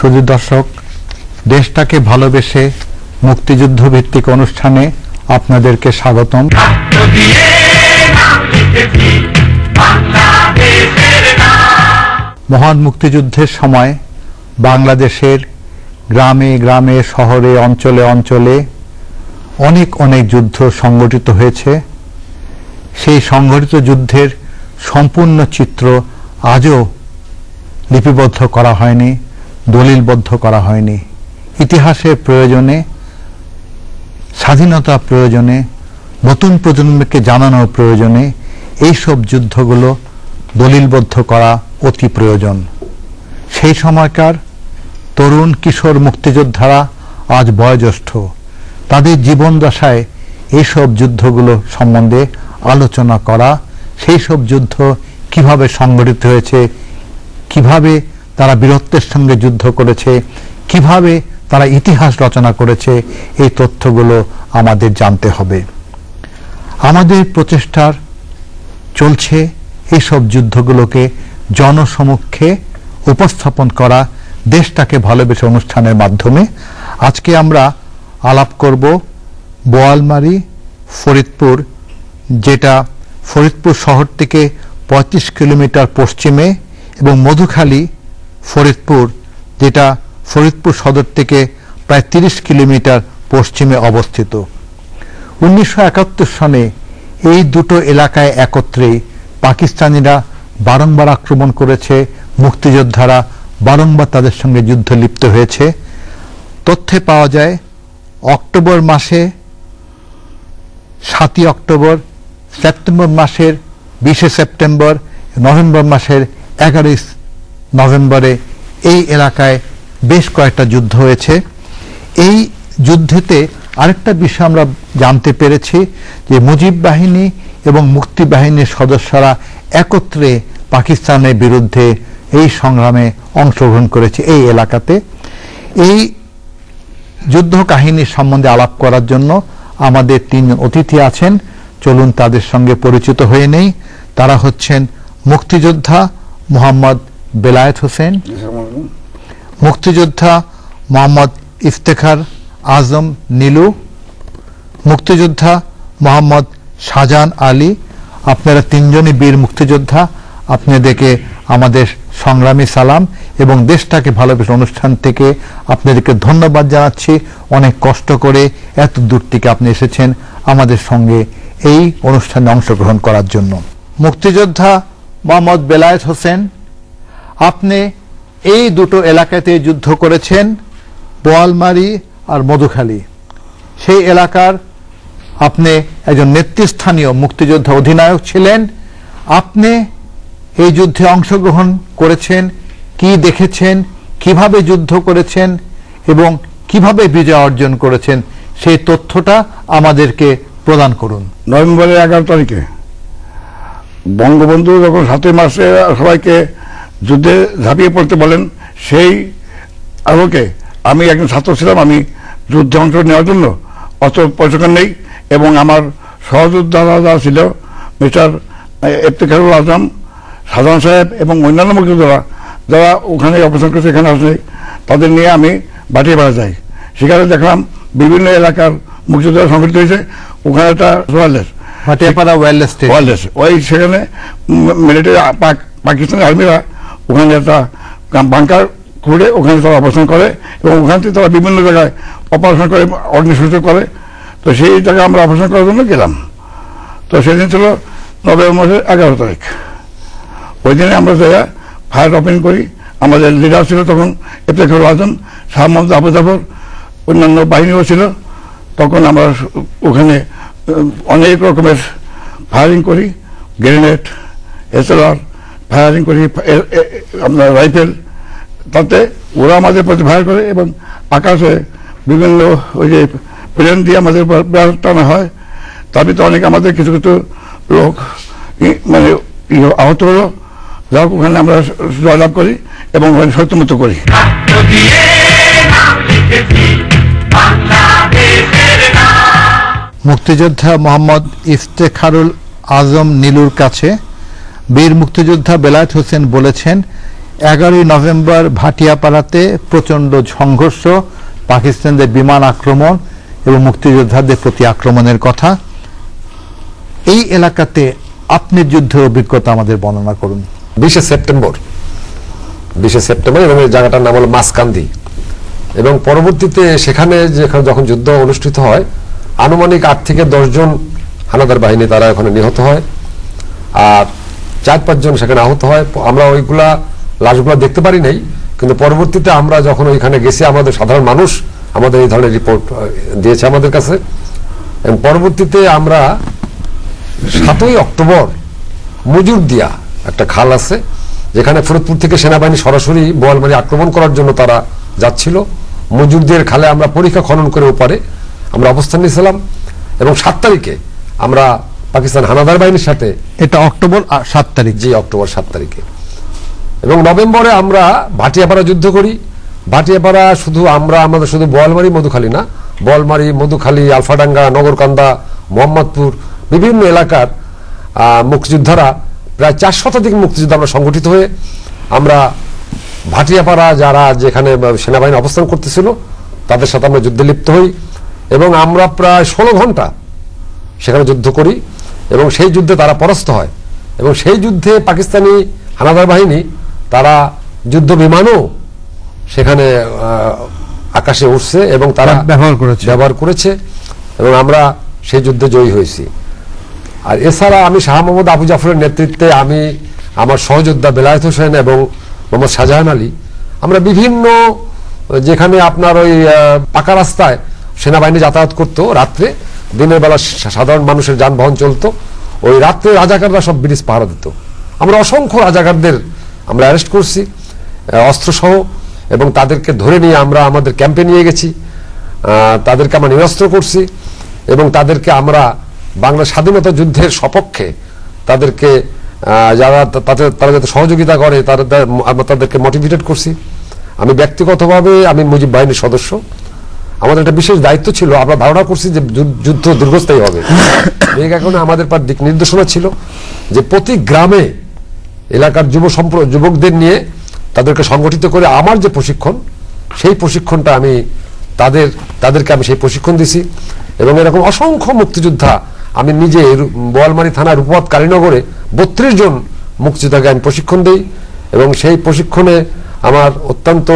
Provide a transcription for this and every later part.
শুধু দর্শক, দেশটাকে ভালোবেসে মুক্তিযুদ্ধ ভিত্তিক অনুষ্ঠানে আপনাদেরকে স্বাগতম। মহান মুক্তিযুদ্ধের সময় বাংলাদেশের গ্রামে গ্রামে, শহরে, অঞ্চলে অঞ্চলে অনেক অনেক যুদ্ধ সংগঠিত হয়েছে। সেই সংগঠিত যুদ্ধের সম্পূর্ণ চিত্র আজও লিপিবদ্ধ করা হয়নি। দলিলবদ্ধ করা হয়নি। ইতিহাসের প্রয়োজনে, স্বাধীনতা প্রয়োজনে, নতুন প্রজন্মকে জানানোর প্রয়োজনে এইসব যুদ্ধগুলো দলিলবদ্ধ করা অতি প্রয়োজন। সেই সময়কার তরুণ কিশোর মুক্তিযোদ্ধারা আজ বয়োজ্যেষ্ঠ। তাদের জীবন দশায় এইসব যুদ্ধগুলো সম্বন্ধে আলোচনা করা সেই সব যুদ্ধ কীভাবে সংগঠিত হয়েছে, কীভাবে তারা বীরত্বের সঙ্গে যুদ্ধ করেছে। কীভাবে তারা ইতিহাস রচনা করেছে, এই তথ্যগুলো আমাদের জানতে হবে। আমাদের প্রচেষ্টার চলছে এইসব যুদ্ধগুলোকে জনসমক্ষে উপস্থাপন করা, দেশটাকে ভালোবেসে অনুষ্ঠানের মাধ্যমে। আজকে আমরা আলাপ করব বোয়ালমারি, ফরিদপুর, যেটা ফরিদপুর শহর থেকে পঁয়ত্রিশ কিলোমিটার পশ্চিমে এবং মধুখালী ফরিদপুর, যেটা ফরিদপুর সদর থেকে প্রায় তিরিশ কিলোমিটার পশ্চিমে অবস্থিত। উনিশশো একাত্তর সনে এই দুটো এলাকায় একত্রে পাকিস্তানিরা বারংবার আক্রমণ করেছে, মুক্তিযোদ্ধারা বারংবার তাদের সঙ্গে যুদ্ধ লিপ্ত হয়েছে। তথ্যে পাওয়া যায়, অক্টোবর মাসে, সাতই অক্টোবর, সেপ্টেম্বর মাসের বিশে সেপ্টেম্বর, নভেম্বর মাসের এগারোই নভেম্বরে এই এলাকায় বেশ কয়েকটা যুদ্ধ হয়েছে। এই যুদ্ধেতে আরেকটা বিষয় আমরা জানতে পেরেছি যে মুজিব বাহিনী এবং মুক্তি বাহিনীর সদস্যরা একত্রে পাকিস্তানের বিরুদ্ধে এই সংগ্রামে অংশগ্রহণ করেছে এই এলাকাতে। এই যুদ্ধ কাহিনী সম্বন্ধে আলাপ করার জন্য আমাদের তিন অতিথি আছেন। চলুন তাদের সঙ্গে পরিচিত হয়ে নেই। তারা হচ্ছেন মুক্তিযোদ্ধা মোহাম্মদ বেলায়েত হোসেন, মুক্তিযোদ্ধা মোহাম্মদ ইফতেখার আজম নীলু, মুক্তিযোদ্ধা মোহাম্মদ শাহজাহান আলী, আপনারা তিনজনই বীর মুক্তিযোদ্ধা, আপনাদেরকে আমাদের সংগ্রামী সালাম এবং দেশটাকে ভালোবেসে অনুষ্ঠান থেকে আপনাদেরকে ধন্যবাদ জানাচ্ছি। অনেক কষ্ট করে এত দূর থেকে আপনি এসেছেন আমাদের সঙ্গে এই অনুষ্ঠানে অংশগ্রহণ করার জন্য। মুক্তিযোদ্ধা মোহাম্মদ বেলায়েত হোসেন আপনি এই দুটো এলাকাতে যুদ্ধ করেছেন, বোয়ালমারি আর মধুখালী। সেই এলাকার আপনি একজন নেতৃস্থানীয় মুক্তিযোদ্ধা অধিনায়ক ছিলেন। আপনি এই যুদ্ধে অংশগ্রহণ করেছেন, কি দেখেছেন, কীভাবে যুদ্ধ করেছেন এবং কীভাবে বিজয় অর্জন করেছেন, সেই তথ্যটা আমাদেরকে প্রদান করুন। নভেম্বরের এগারো তারিখে বঙ্গবন্ধু যখন সাতই মাসে সবাইকে যুদ্ধে ঝাঁপিয়ে পড়তে বলেন সেই আলোকে আমি একজন ছাত্র ছিলাম আমি যুদ্ধে অংশ নেওয়ার জন্য। অত প্রশিক্ষণ নেই এবং আমার সহযোদ্ধারা যারা ছিল মিস্টার এফতেখারুল আজম সাধারণ সাহেব এবং অন্যান্য মুক্তিযোদ্ধারা যারা ওখানে অপারেশন করেছে এখানে আসে তাদের নিয়ে আমি বাটিয়ে বেড়া যাই। সেখানে দেখলাম বিভিন্ন এলাকার মুক্তিযোদ্ধা সংগঠিত হয়েছে। ওখানে একটা ওয়ারলেস। ওয়ারলেস ওই সেখানে মিলিটারি পাকিস্তানি আর্মিরা ওখানে একটা বাংকার খুঁড়ে ওখানে তারা অপারেশন করে এবং ওখান থেকে তারা বিভিন্ন জায়গায় অপারেশন করে অগ্নিসূচক করে। তো সেই জায়গায় আমরা অপারেশন করার জন্য গেলাম। তো সেদিন ছিল নভেম্বর মাসের এগারো তারিখ। ওই দিনে আমরা জায়গায় ফায়ার ওপেন করি, আমাদের লিডার ছিল তখন ইফতেখারুল আজম, শাহ মোহাম্মদ আবু জাফর, অন্যান্য বাহিনীও ছিল। তখন আমরা ওখানে অনেক রকমের ফায়ারিং করি গ্রেনেড এসএলআর ফায়ারিং করি আপনার রাইফেল, তাতে ওরা আমাদের প্রতি ফায়ার করে এবং আকাশে বিভিন্ন ওই যে প্লেন দিয়ে আমাদের টানা হয়। তার ভিতরে অনেক আমাদের কিছু কিছু লোক মানে আহত হলো। যাই ওখানে আমরা জয়লাভ করি এবং ওখানে সত্যমত করি। মুক্তিযোদ্ধা মোহাম্মদ ইফতেখারুল আজম নীলুর কাছে বীর মুক্তিযোদ্ধা বেলায়েত হোসেন বলেছেন, এগারোই নভেম্বর ভাটিয়াপাড়াতে প্রচণ্ড সংঘর্ষ, পাকিস্তানদের বিমান আক্রমণ এবং মুক্তিযোদ্ধাদের প্রতি আক্রমণের কথা। এই এলাকাতে আপনি যুদ্ধের অভিজ্ঞতা আমাদের বর্ণনা করুন। বিশে সেপ্টেম্বর বিশে সেপ্টেম্বর এবং জায়গাটার নাম হলো মাসকান্দি। এবং পরবর্তীতে সেখানে যেখানে যখন যুদ্ধ অনুষ্ঠিত হয়, আনুমানিক আট থেকে দশজন হানাদার বাহিনী তারা ওখানে নিহত হয়। আর চার পাঁচজন সেখানে আহত হয়। আমরা ওইগুলা, লাশগুলো দেখতে পারি নাই, কিন্তু পরবর্তীতে আমরা যখন ওইখানে গেছি, আমাদের সাধারণ মানুষ আমাদের এই ধরনের রিপোর্ট দিয়েছে আমাদের কাছে। এবং পরবর্তীতে আমরা সাতই অক্টোবর মজুর দিয়া একটা খাল আছে, যেখানে ফরিদপুর থেকে সেনাবাহিনী সরাসরি বোয়ালমারি আক্রমণ করার জন্য তারা যাচ্ছিল। মজুরদের খালে আমরা পরীক্ষা খনন করে ওপারে আমরা অবস্থান নিয়েছিলাম। এবং সাত তারিখে আমরা পাকিস্তান হানাদার বাহিনীর সাথে। এটা অক্টোবর সাত তারিখ। জি অক্টোবর সাত তারিখে। এবং নভেম্বরে আমরা ভাটিয়াপাড়া যুদ্ধ করি। ভাটিয়াপাড়া শুধু আমরা আমাদের শুধু বোয়ালমারি মধুখালী না বোয়ালমারি মধুখালী আলফাডাঙ্গা নগরকান্দা মোহাম্মদপুর বিভিন্ন এলাকার মুক্তিযোদ্ধারা প্রায় চার শতাধিক মুক্তিযোদ্ধা আমরা সংগঠিত হয়ে আমরা ভাটিয়াপাড়া যারা যেখানে সেনাবাহিনী অবস্থান করতেছিল তাদের সাথে আমরা যুদ্ধে লিপ্ত হই। এবং আমরা প্রায় ষোলো ঘণ্টা সেখানে যুদ্ধ করি। এবং সেই যুদ্ধে তারা পরাস্ত হয় এবং সেই যুদ্ধে পাকিস্তানি হানাদার বাহিনী তারা যুদ্ধ বিমানও সেখানে আকাশে উঠছে এবং তারা ব্যবহার করেছে। ব্যবহার করেছে এবং আমরা সেই যুদ্ধে জয়ী হয়েছি আর এছাড়া আমি শাহ মোহাম্মদ আবু জাফরের নেতৃত্বে আমি আমার সহযোদ্ধা বেলায়েত হোসেন এবং মোহাম্মদ শাহজাহান আলী আমরা বিভিন্ন যেখানে আপনার ওই পাকা রাস্তায় সেনাবাহিনী যাতায়াত করতো রাত্রে। দিনের বেলা সাধারণ মানুষের যানবাহন চলতো। ওই রাত্রে রাজাকাররা সব ব্রিটিশ পাহারা দিত। আমরা অসংখ্য রাজাকারদের আমরা অ্যারেস্ট করছি অস্ত্রসহ, এবং তাদেরকে ধরে নিয়ে আমরা আমাদের ক্যাম্পে নিয়ে গেছি। তাদেরকে আমরা নিরস্ত্র করছি, এবং তাদেরকে আমরা বাংলা স্বাধীনতা যুদ্ধের সপক্ষে তাদেরকে যারা তাদের, তারা যাতে সহযোগিতা করে, তারা আমরা তাদেরকে মোটিভেটেড করছি। আমি ব্যক্তিগতভাবে আমি মুজিব বাহিনীর সদস্য। আমাদের একটা বিশেষ দায়িত্ব ছিল আমরা ধারণা করছি যে যুদ্ধ দীর্ঘস্থায়ী হবে। এই কারণে আমাদের পর দিক নির্দেশনা ছিল যে প্রতি গ্রামে এলাকার যুব সম্প্র যুবকদের নিয়ে তাদেরকে সংগঠিত করে আমার যে প্রশিক্ষণ সেই প্রশিক্ষণটা আমি তাদের তাদেরকে আমি সেই প্রশিক্ষণ দিছি এবং এরকম অসংখ্য মুক্তিযোদ্ধা আমি নিজে বোয়ালমারী থানার রূপবাদ কালীনগরে বত্রিশ জন মুক্তিযোদ্ধাকে আমি প্রশিক্ষণ দিই এবং সেই প্রশিক্ষণে আমার অত্যন্ত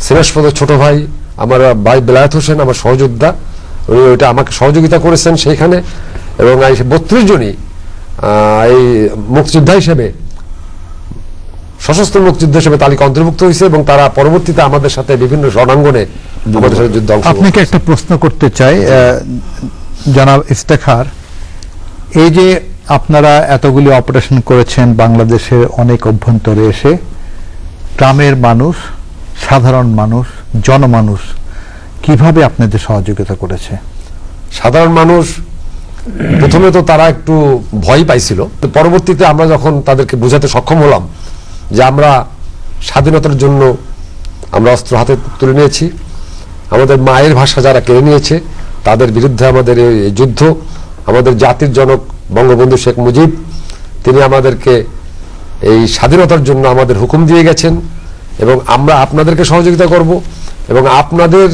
শ্রেষ্ঠপদ ছোট ভাই আমার ভাই বেলায়ত হোসেন আমার সহযোদ্ধা উনি ওইটা আমাকে সহযোগিতা করেছেন সেইখানে এবং এই বত্রিশ জনই এই মুক্তিযোদ্ধা হিসেবে সশস্ত্র মুক্তিযুদ্ধ হিসেবে তালিকা অন্তর্ভুক্ত হয়েছে এবং তারা পরবর্তীতে আমাদের সাথে বিভিন্ন রণাঙ্গনে আমাদের সাথে যুদ্ধ আপনাকে একটা প্রশ্ন করতে চাই জনাব ইফতেখার এই যে আপনারা এতগুলি অপারেশন করেছেন বাংলাদেশের অনেক অভ্যন্তরে এসে গ্রামের মানুষ সাধারণ মানুষ জনমানুষ কীভাবে আপনাদের সহযোগিতা করেছে? সাধারণ মানুষ, প্রথমে তো তারা একটু ভয় পাইছিল। পরবর্তীতে আমরা যখন তাদেরকে বোঝাতে সক্ষম হলাম যে আমরা স্বাধীনতার জন্য আমরা অস্ত্র হাতে তুলে নিয়েছি, আমাদের মায়ের ভাষা যারা কেড়ে নিয়েছে, তাদের বিরুদ্ধে আমাদের এই যুদ্ধ, আমাদের জাতির জনক বঙ্গবন্ধু শেখ মুজিব, তিনি আমাদেরকে এই স্বাধীনতার জন্য আমাদের হুকুম দিয়ে গেছেন এবং আমরা আপনাদেরকে সহযোগিতা করব। এবং আপনাদের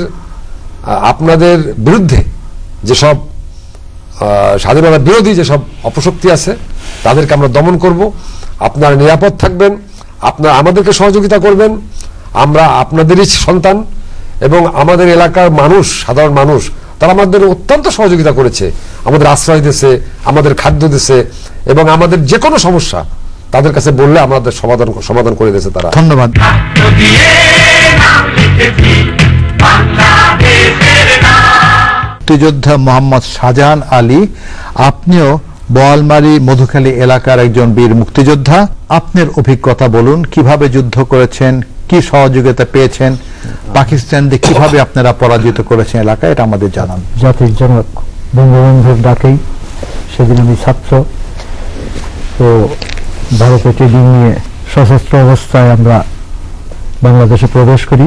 আপনাদের বিরুদ্ধে যেসব স্বাধীনতা বিরোধী যেসব অপশক্তি আছে তাদেরকে আমরা দমন করব। আপনারা নিরাপদ থাকবেন আপনারা আমাদেরকে সহযোগিতা করবেন আমরা আপনাদেরই সন্তান এবং আমাদের এলাকার মানুষ সাধারণ মানুষ তারা আমাদের অত্যন্ত সহযোগিতা করেছে। আমাদের আশ্রয় দিয়েছে আমাদের খাদ্য দিয়েছে এবং আমাদের যে কোনো সমস্যা তাদের কাছে বললে আমাদের সমাধান সমাধান করে দিয়েছে তারা। ধন্যবাদ। মুক্তিযোদ্ধা মোহাম্মদ শাহজাহান আলী, আপনিও বোয়ালমারি মধুখালী এলাকার একজন বীর মুক্তিযোদ্ধা। আপনার অভিজ্ঞতা বলুন, কীভাবে যুদ্ধ করেছেন, কি সহযোগিতা পেয়েছেন পাকিস্তানদের কীভাবে আপনারা পরাজিত করেছেন এলাকায়, এটা আমাদের জানান। জাতির জনক বঙ্গবন্ধুর ডাকেই সেদিন আমি ছাত্র। তো ভারতে ট্রেনিং নিয়ে সশস্ত্র অবস্থায় আমরা বাংলাদেশে প্রবেশ করি।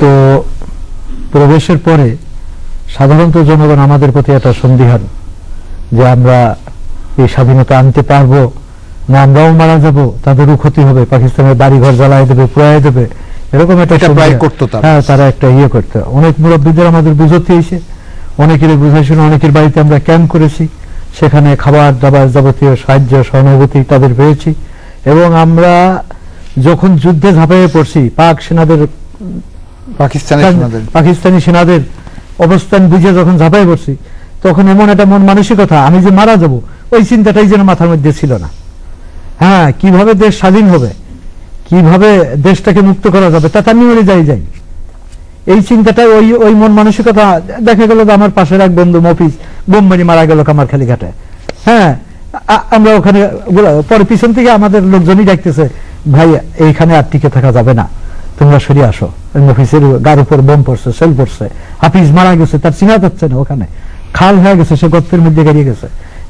তো প্রবেশের পরে সাধারণত জনগণ আমাদের প্রতি একটা সন্দিহান যে আমরা এই স্বাধীনতা আনতে পারব না আমরাও মারা যাব তাদেরও ক্ষতি হবে পাকিস্তানের বাড়ি ঘর জ্বালাই দেবে পুড়াই দেবে এরকম একটা প্রায় করতো তারা। হ্যাঁ তারা একটা ইয়ে করতো। অনেক মুরব্বীদের আমাদের বুঝতে এসে অনেকের বুঝাই শুনে অনেকের বাড়িতে আমরা ক্যাম্প করেছি। সেখানে খাবার দাবার যাবতীয় সাহায্য সহানুভূতি তাদের পেয়েছি। এবং আমরা যখন যুদ্ধে ঝাঁপিয়ে পড়ছি পাক সেনাদের পাকিস্তানি সেনাদের। অবস্থান বুঝে যখন ঝাঁপাই পড়ছি তখন এমন একটা মন মানসিকতা আমি যে মারা যাব ওই চিন্তাটাই যেন মাথার মধ্যে ছিল না। হ্যাঁ কীভাবে দেশ স্বাধীন হবে কীভাবে দেশটাকে মুক্ত করা যাবে তাতে আমি মরে যাই যাই। এই চিন্তাটা ওই ওই মন মানসিকতা দেখা গেল যে আমার পাশের এক বন্ধু মফিজ বোম্বানি মারা গেল কামার খালি ঘাটে। হ্যাঁ আমরা ওখানে পরে পিছন থেকে আমাদের লোকজনই ডাকতেছে ভাই এইখানে আর টিকে থাকা যাবে না। তোমরা সরে আসো। ওই মফিসের গার উপর বোম পড়ছে সেল পড়ছে। হাফিজ মারা গেছে, তার চিনা যাচ্ছে না ওখানে। খাল হয়ে গেছে, সে গর্তের মধ্যে গড়িয়ে গেছে।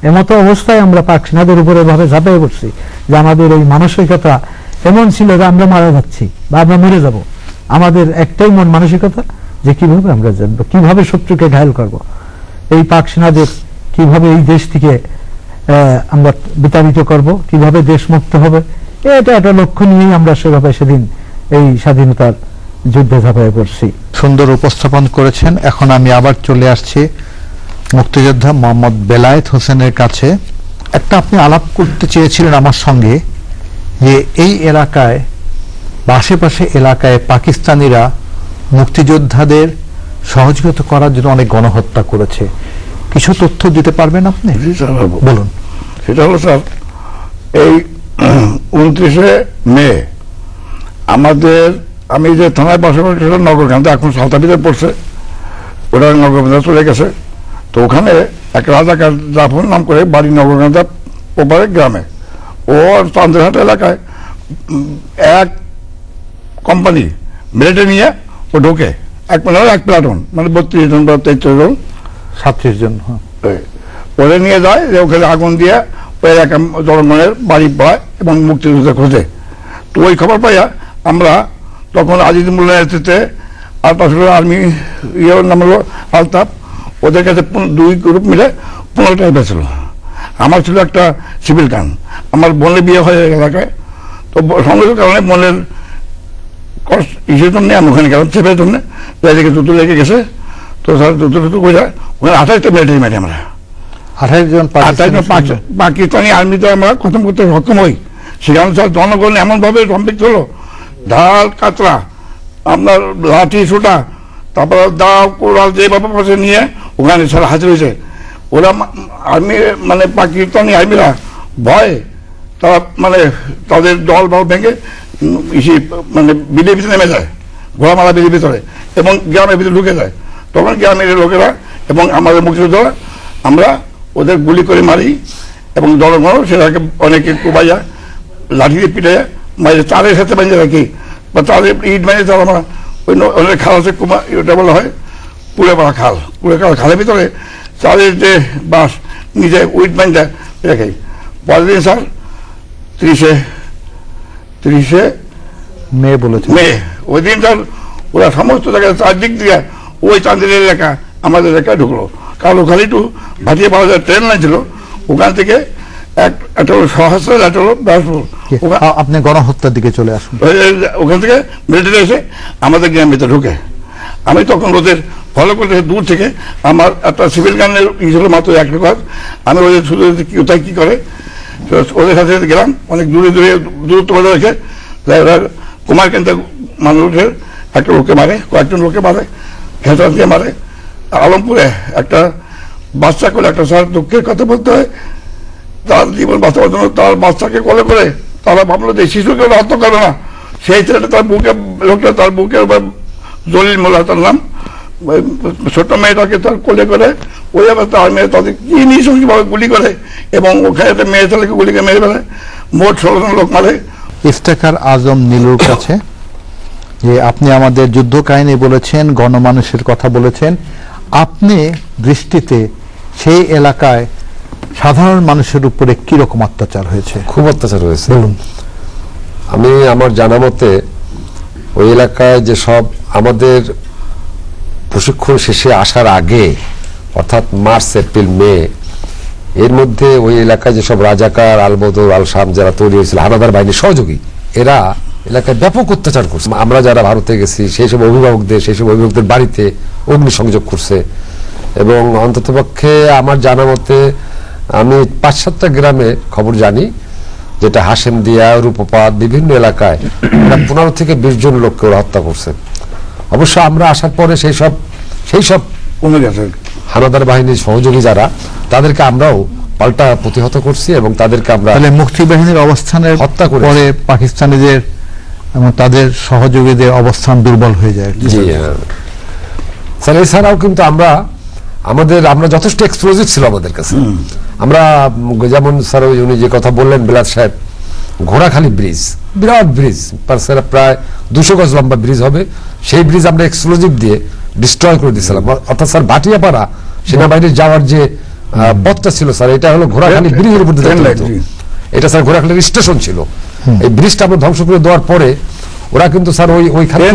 এমতো অবস্থায় আমরা পাক সেনাদের উপরে এভাবে ঝাঁপিয়ে পড়ছি যে আমাদের এই মানসিকতা এমন ছিল যে আমরা মারা যাচ্ছি বা আমরা মরে যাব। আমাদের একটাই মন মানসিকতা যে কীভাবে আমরা জানব, কীভাবে শত্রুকে ঘায়ল করব। এই পাক সেনাদের কীভাবে এই দেশ থেকে আমরা বিতাড়িত করব, কীভাবে দেশ মুক্ত হবে, এটা একটা লক্ষ্য নিয়েই আমরা সেভাবে সেদিন এই স্বাধীনতার যুদ্ধে ঝাঁপিয়ে পড়ছি। সুন্দর উপস্থাপন করেছেন। এখন আমি আবার চলে আসছি মুক্তিযোদ্ধা মোহাম্মদ বেলায়েত হোসেনের কাছে। একটা আপনি আলাপ করতে চেয়েছিলেন আমার সঙ্গে যে এই এলাকায় বা আশেপাশে এলাকায় পাকিস্তানিরা মুক্তিযোদ্ধাদের সহযোগিতা করার জন্য অনেক গণহত্যা করেছে। কিছু তথ্য দিতে পারবেন আপনি। বলুন। সেটা হলো স্যার এই উনত্রিশে মে আমাদের আমি যে থানায় বাসা করি সেটা নগরকান্দা এখন সালতাবিতে পড়ছে ওটা নগরকান্দা চলে গেছে। তো ওখানে এক রাজাকার জাফর নাম করে বাড়ি নগরকান্দা ওপারে গ্রামে। ও চান্দেরহাট এলাকায় এক কোম্পানি মিলিটারি নিয়ে ও ঢোকে। এক মানে এক প্লাটুন মানে বত্রিশ জন বা তেত্রিশ জন। সাতত্রিশ জন হ্যাঁ। ওই, নিয়ে যায় যে ওখানে আগুন দিয়ে ওই এক জনগণের বাড়ি পায় এবং মুক্তিযুদ্ধ খোঁজে। তো ওই খবর পাইয়া আমরা তখন আজিজ মুল্লা নেতৃত্বে আর পাশে আর্মি ইয়ের নাম হলো আলতাফ ওদের কাছে দুই গ্রুপ মিলে পনেরো টাকা বেছিল আমার ছিল একটা সিভিল গান আমার বোনের বিয়ে হয়ে এলাকায় তো সংঘর্ষের কারণে বোনের কষ্ট ইসের জন্য আমি ওখানে গেলাম চেপের জন্য। এদিকে দুটো লেগে গেছে। তো স্যার দুটো দুটো যায় ওখানে আঠাশটা মিলিটারি মারি আমরা। আঠাশ জন জন্য পাকিস্তানি পাকিস্তানি আর্মিতে আমরা খতম করতে সক্ষম হই। সেখানে স্যার জনগণ এমনভাবে সম্পৃক্ত হলো ঢাল কাতরা আপনার লাঠি ছোটা, তারপর দাও, কোড়াল যেভাবে পাশে নিয়ে ওখানে স্যার হাজির হয়েছে। ওরা আর্মি মানে পাকিস্তানি আর্মিরা ভয় তারা মানে তাদের দল বল ভেঙে মানে বিলের ভিতরে নেমে যায় ঘোড়ামালা বিলের ভিতরে, এবং গ্রামের ভিতরে ঢুকে যায়। তখন গ্রামের লোকেরা এবং আমাদের মুক্তিযোদ্ধারা, আমরা ওদের গুলি করে মারি, এবং জনগণ সেটাকে অনেকে কোবাইয়া লাঠি দিয়ে পিটে মাঝে তারের সাথে বেঁধে রাখি বা তাদের ইট মেরে তারা আমরা ওই ওদের খাল আছে কুমা ওটা বলা হয় পুড়ে পাড়া খাল। পুড়ে পাড়া খালের ভিতরে চালের যে বাঁশ নিজে উইট বেঁধে রেখে। পরের স্যার ত্রিশে ত্রিশে মেয়ে বলেছে মে ওই দিন তার ওরা সমস্ত জায়গায় চারদিক দিয়ে ওই চাঁদের এলাকা আমাদের এলাকায় ঢুকলো। কালোখালি টু ভাটিয়া পাওয়া যায় ট্রেন লাইন ছিল ওখান থেকে একটা হলো সহস্র একটা হলো ব্যাসপুর। আপনি গণহত্যার দিকে চলে আসুন। ওখান থেকে মিলিটারি এসে আমাদের ভিতরে ঢুকে। আমি তখন ওদের ফলো করতে দূর থেকে আমার একটা সিভিল গানের ই ছিল মাত্র একটা কাজ আমি ওদের শুধু কোথায় কি করে ওদের সাথে গেলাম। অনেক দূরে দূরে দূরত্ব বজায় রেখে তাই ওরা কুমার কেন্দ্র মানুষের একটা লোকে মারে কয়েকজন লোকে মারে খেতা দিয়ে মারে। আলমপুরে একটা বাচ্চা করে একটা স্যার দুঃখের কথা বলতে হয় তার জীবন বাঁচাবার জন্য তার বাচ্চাকে কোলে করে তারা ভাবলো যে শিশুকে ওরা হত্যা না। সেই ছেলেটা তার বুকে, লোকটা তার বুকের জলিল মোল্লা তার নাম ছোট মেয়েটাকে তার কোলে করে, ওই অবস্থা আর মেয়ে তাদের কি নৃশংসভাবে গুলি করে এবং ওখানে একটা মেয়ে ছেলেকে গুলি করে মেরে ফেলে, মোট ষোলো জন লোক মারে। ইফতেখার আজম নীলুর কাছে, যে আপনি আমাদের যুদ্ধ কাহিনী বলেছেন, গণমানুষের কথা বলেছেন, আপনি দৃষ্টিতে সেই এলাকায় সাধারণ মানুষের উপরে কি রকম অত্যাচার হয়েছে? খুব অত্যাচার হয়েছে। বলুন। আমি আমার জানা মতে ওই এলাকায় যে সব আমাদের প্রশিক্ষণ শেষে আসার আগে অর্থাৎ মার্চ এপ্রিল মে এর মধ্যে ওই এলাকায় যেসব রাজাকার আলবদর আল শাম যারা তৈরি হয়েছিল হানাদার বাহিনীর সহযোগী এরা এলাকায় ব্যাপক অত্যাচার করছে। আমরা যারা ভারতে গেছি সেই সব অভিভাবকদের সেই সব অভিভাবকদের বাড়িতে অগ্নিসংযোগ করছে। এবং অন্ততপক্ষে আমার জানা মতে আমি পাঁচ সাতটা গ্রামে খবর জানি যেটা হাসেম দিয়া রূপপাত বিভিন্ন এলাকায় পনেরো থেকে বিশ জন লোককে ওরা হত্যা করছে। অবশ্য আমরা আসার পরে সেই সব সেই সব হানাদার বাহিনীর সহযোগী যারা তাদেরকে আমরাও পাল্টা প্রতিহত করছি এবং তাদেরকে আমরা তাহলে মুক্তি বাহিনীর অবস্থানের হত্যা করে পরে পাকিস্তানিদের এবং তাদের সহযোগীদের অবস্থান দুর্বল হয়ে যায়। জি হ্যাঁ। স্যার এছাড়াও কিন্তু আমরা আমাদের আমরা যথেষ্ট এক্সপ্লোজিভ ছিল আমাদের কাছে। আমরা যেমন স্যার উনি যে কথা বললেন বিলাত সাহেব ঘোড়াখালী ব্রিজ বিরাট ব্রিজ স্যার প্রায় দুশো গজ লম্বা ব্রিজ হবে সেই ব্রিজ আমরা এক্সপ্লোজিভ দিয়ে ডিস্ট্রয় করে দিয়েছিলাম অর্থাৎ স্যার ভাটিয়াপাড়া সেনাবাহিনীর যাওয়ার যে পথটা ছিল স্যার এটা হলো ঘোড়াখালী ব্রিজের উপর। এটা স্যার ঘোড়াখালীর স্টেশন ছিল এই ব্রিজটা আমরা ধ্বংস করে দেওয়ার পরে ওরা কিন্তু স্যার ওই ওইখানে।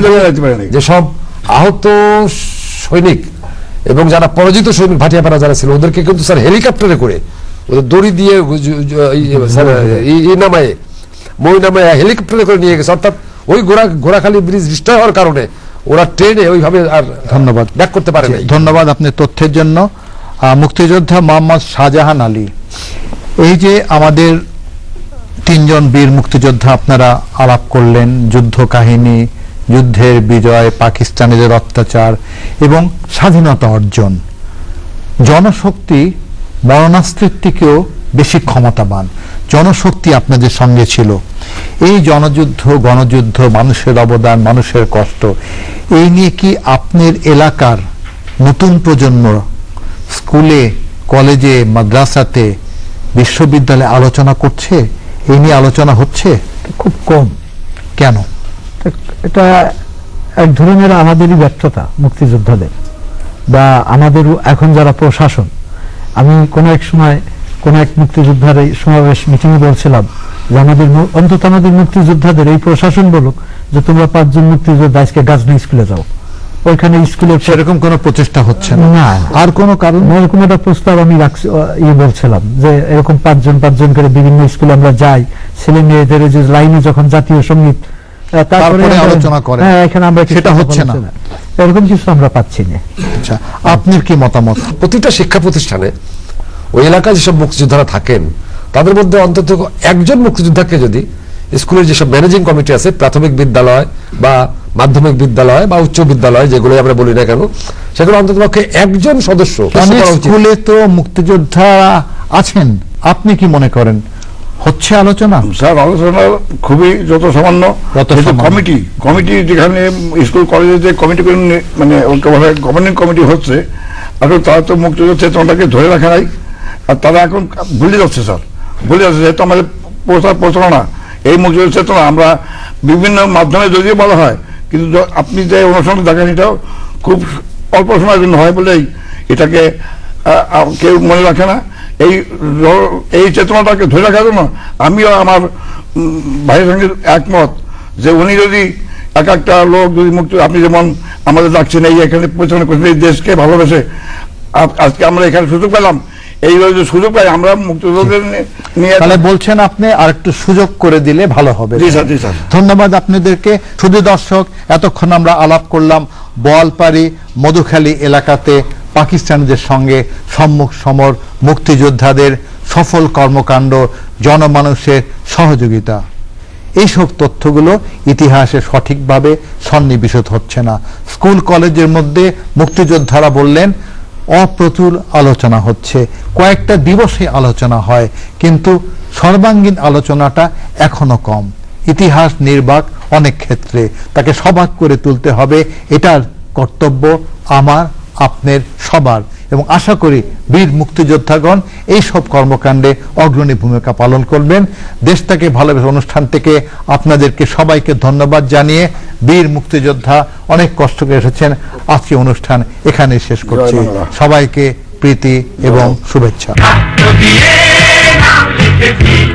যেসব আহত সৈনিক এবং যারা পরাজিত সৈনিক ভাটিয়াপাড়া যারা ছিল ওদেরকে কিন্তু স্যার হেলিকপ্টারে করে ওদের দড়ি দিয়ে নামায় মই নামায় হেলিকপ্টারে করে নিয়ে গেছে। অর্থাৎ ওই ঘোড়া ঘোড়াখালী ব্রিজ ডিস্ট্রয় হওয়ার কারণে ওরা ট্রেনে ওইভাবে আর ধন্যবাদ। ব্যাক করতে পারে ধন্যবাদ আপনার তথ্যের জন্য। মুক্তিযোদ্ধা মোহাম্মদ শাহজাহান আলী। এই যে আমাদের তিনজন বীর মুক্তিযোদ্ধা আপনারা আলাপ করলেন যুদ্ধ কাহিনী যুদ্ধের বিজয়, পাকিস্তানিদের অত্যাচার এবং স্বাধীনতা অর্জন। জনশক্তি মরণাস্ত্রের থেকেও বেশি ক্ষমতাবান। জনশক্তি আপনাদের সঙ্গে ছিল। এই জনযুদ্ধ, গণযুদ্ধ, মানুষের অবদান, মানুষের কষ্ট, এই নিয়ে কি আপনার এলাকার নতুন প্রজন্ম স্কুলে, কলেজে, মাদ্রাসাতে, বিশ্ববিদ্যালয়ে আলোচনা করছে? এই নিয়ে আলোচনা হচ্ছে? খুব কম। কেন? এটা এক ধরনের আমাদেরই ব্যর্থতা মুক্তিযোদ্ধাদের বা আমাদের এখন যারা প্রশাসন। আমি কোন এক সময় কোন এক মুক্তিযোদ্ধার এই সমাবেশ মিটিংয়ে বলছিলাম যে আমাদের অন্তত আমাদের মুক্তিযোদ্ধাদের এই প্রশাসন বলুক যে তোমরা পাঁচজন মুক্তিযোদ্ধা আজকে গাজনা স্কুলে যাও। ওইখানে স্কুলের সেরকম কোনো প্রচেষ্টা হচ্ছে না। আর কোনো কারণ? এরকম একটা প্রস্তাব আমি রাখছি ইয়ে বলছিলাম যে এরকম পাঁচজন পাঁচজন করে বিভিন্ন স্কুলে আমরা যাই। ছেলে মেয়েদের যে লাইনে যখন জাতীয় সংগীত তারপরে আলোচনা করেন। হ্যাঁ এখানে আমরা সেটা হচ্ছে না। এরকম কিছু আমরা পাচ্ছি না। আচ্ছা আপনার কি মতামত? প্রতিটা শিক্ষা প্রতিষ্ঠানে ওই এলাকায় যেসব মুক্তিযোদ্ধারা থাকেন তাদের মধ্যে অন্তত একজন মুক্তিযোদ্ধাকে যদি স্কুলের যেসব ম্যানেজিং কমিটি আছে প্রাথমিক বিদ্যালয় বা মাধ্যমিক বিদ্যালয় বা উচ্চ বিদ্যালয় যেগুলো আমরা বলি না কেন সেগুলো অন্তত পক্ষে একজন সদস্য স্কুলে তো মুক্তিযোদ্ধা আছেন। আপনি কি মনে করেন? হচ্ছে আলোচনা? স্যার আলোচনা খুবই যত সামান্য। কমিটি কমিটি যেখানে স্কুল কলেজে যে কমিটি মানে গভর্নিং কমিটি হচ্ছে আসলে তারা তো মুক্তিযুদ্ধ চেতনাটাকে ধরে রাখা নাই। আর তারা এখন ভুলে যাচ্ছে স্যার। ভুলে যাচ্ছে যেহেতু আমাদের প্রচার প্রচারণা এই মুক্তিযুদ্ধ চেতনা আমরা বিভিন্ন মাধ্যমে যদিও বলা হয় কিন্তু আপনি যে অনুষ্ঠানটা দেখেন এটাও খুব অল্প সময়ের জন্য হয় বলেই এটাকে কেউ মনে রাখে না। এই এই চেতনাটাকে ধরে রাখার জন্য আমিও আমার ভাইয়ের সঙ্গে একমত যে উনি যদি এক একটা লোক যদি মুক্তি আপনি যেমন আমাদের ডাকছেন এই এখানে পরিচালনা করছেন এই দেশকে ভালোবেসে আজকে আমরা এখানে সুযোগ পেলাম। এই যে সুযোগ পাই আমরা মুক্তিযোদ্ধাদের নিয়ে তাহলে বলছেন আপনি আর একটু সুযোগ করে দিলে ভালো হবে। জি স্যার জি স্যার। ধন্যবাদ আপনাদেরকে। শুধু দর্শক এতক্ষণ আমরা আলাপ করলাম বোয়ালপাড়ি মধুখালী এলাকাতে। পাকিস্তানিদের সঙ্গে সম্মুখ সমর মুক্তিযোদ্ধাদের সফল কর্মকাণ্ড, জনমানুষের সহযোগিতা। এইসব তথ্যগুলো ইতিহাসে সঠিকভাবে সন্নিবেশিত হচ্ছে না। স্কুল কলেজের মধ্যে মুক্তিযোদ্ধারা বললেন, অপ্রতুল আলোচনা হচ্ছে। কয়েকটা দিবসে আলোচনা হয়, কিন্তু সর্বাঙ্গীন আলোচনাটা এখনও কম। ইতিহাস নির্বাক অনেক ক্ষেত্রে। তাকে সবাক করে তুলতে হবে, এটার কর্তব্য আমার আপনার সবার। এবং আশা করি বীর মুক্তিযোদ্ধাগণ এই সব কর্মকাণ্ডে অগ্রণী ভূমিকা পালন করবেন। দেশটাকে ভালোবেসে অনুষ্ঠান থেকে আপনাদেরকে সবাইকে ধন্যবাদ জানিয়ে বীর মুক্তিযোদ্ধা অনেক কষ্ট করে এসেছেন। আজকে অনুষ্ঠান এখানে শেষ করছি। সবাইকে প্রীতি এবং শুভেচ্ছা।